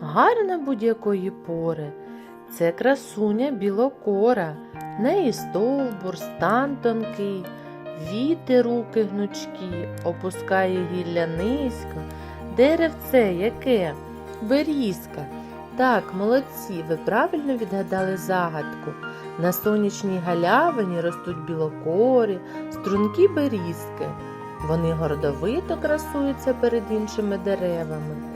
гарна будь-якої пори. Це красуня білокора, неї стовбур, стан тонкий, віти руки гнучкі, опускає гілля низько. Деревце яке? Берізка. Так, молодці, ви правильно відгадали загадку. На сонячній галявині ростуть білокорі, стрункі берізки. Вони гордовито красуються перед іншими деревами.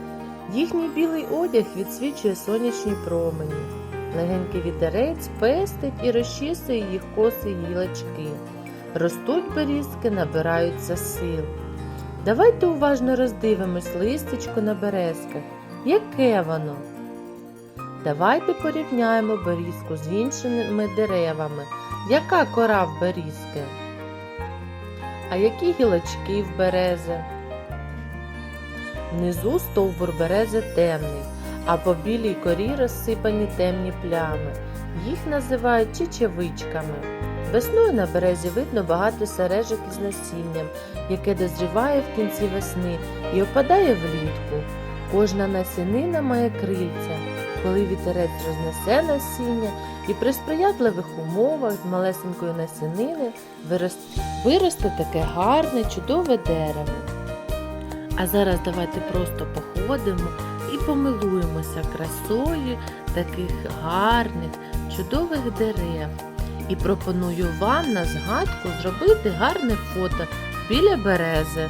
Їхній білий одяг відсвічує сонячні промені. Легенький вітерець пестить і розчісує їх коси гілочки. Ростуть берізки, набираються сил. Давайте уважно роздивимось листечко на березках. Яке воно? Давайте порівняємо берізку з іншими деревами. Яка кора в берізки? А які гілочки в берези? Внизу стовбур берези темний, а по білій корі розсипані темні плями. Їх називають чечевичками. Весною на березі видно багато сережок із насінням, яке дозріває в кінці весни і опадає влітку. Кожна насінина має крильця. Коли вітерець рознесе насіння і при сприятливих умовах з малесенької насінини виросте, таке гарне, чудове дерево. А зараз давайте просто походимо і помилуємося красою таких гарних, чудових дерев. І пропоную вам на згадку зробити гарне фото біля берези.